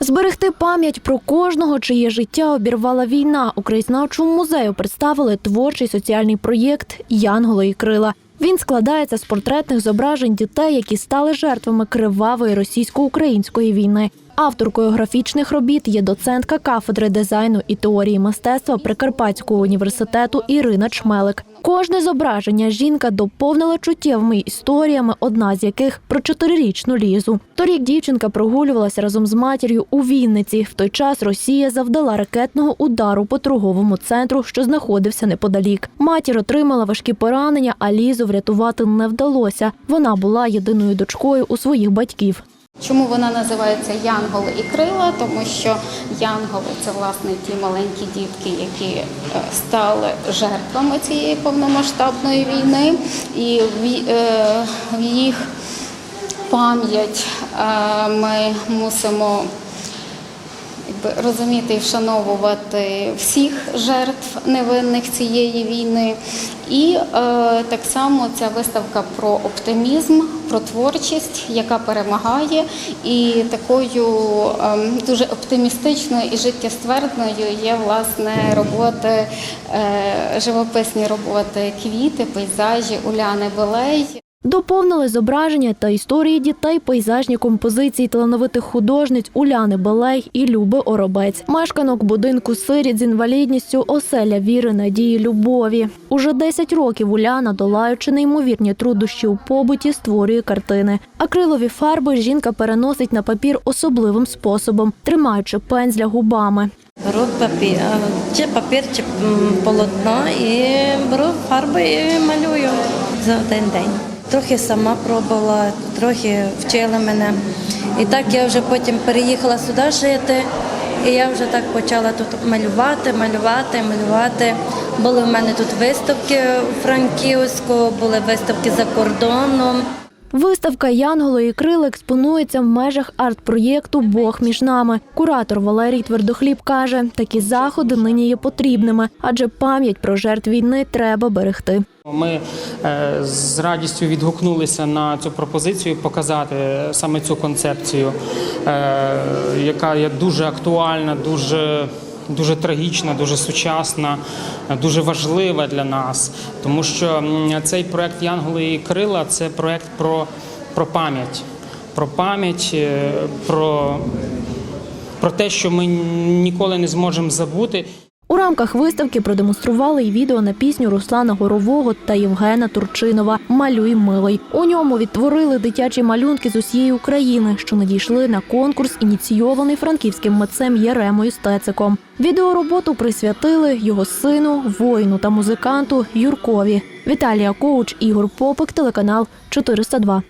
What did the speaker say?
Зберегти пам'ять про кожного, чиє життя обірвала війна. У краєзнавчому музею представили творчий соціальний проєкт Янголи і крила. Він складається з портретних зображень дітей, які стали жертвами кривавої російсько-української війни. Авторкою графічних робіт є доцентка кафедри дизайну і теорії мистецтва Прикарпатського університету Ірина Чмелик. Кожне зображення жінка доповнила чуттєвими історіями, одна з яких про чотирирічну лізу. Торік дівчинка прогулювалася разом з матір'ю у Вінниці. В той час Росія завдала ракетного удару по торговому центру, що знаходився неподалік. Матір отримала важкі поранення, а лізу врятувати не вдалося. Вона була єдиною дочкою у своїх батьків. Чому вона називається Янголи і крила? Тому що янголи це власне ті маленькі дітки, які е, стали жертвами цієї повномасштабної війни, і в е, в їх пам'ять е, ми мусимо якби, розуміти і вшановувати всіх жертв невинних цієї війни. І е, так само ця виставка про оптимізм, про творчість, яка перемагає, і такою е, дуже оптимістичною і життєствердною є власне роботи, е, живописні роботи, квіти, пейзажі Уляни Белей. Доповнили зображення та історії дітей пейзажні композиції талановитих художниць Уляни Белей і Люби Оробець, мешканок будинку сиріт з інвалідністю оселя віри, надії, любові. Уже 10 років Уляна, долаючи неймовірні труднощі у побуті, створює картини. Акрилові фарби жінка переносить на папір особливим способом, тримаючи пензля губами. Беру папір, чи папір, чи полотно і беру фарби і малюю за один день. Трохи сама пробувала, трохи вчили мене. І так я вже потім переїхала сюди жити. І я вже так почала тут малювати, малювати, малювати. Були в мене тут виставки у Франківську, були виставки за кордоном. Виставка Янголи і крил експонується в межах арт-проєкту Бог між нами. Куратор Валерій Твердохліб каже, такі заходи нині є потрібними, адже пам'ять про жертв війни треба берегти. Ми е, з радістю відгукнулися на цю пропозицію показати саме цю концепцію, е, яка є дуже актуальна, дуже. Дуже трагічна, дуже сучасна, дуже важлива для нас, тому що цей проект Янголи і Крила це проект про, про пам'ять, про пам'ять, е, про, про те, що ми ніколи не зможемо забути. У рамках виставки продемонстрували й відео на пісню Руслана Горового та Євгена Турчинова Малюй милий. У ньому відтворили дитячі малюнки з усієї України, що надійшли на конкурс, ініційований франківським митцем Єремою Стециком. Відеороботу присвятили його сину, воїну та музиканту Юркові. Віталія Коуч, Ігор Попик, телеканал 402.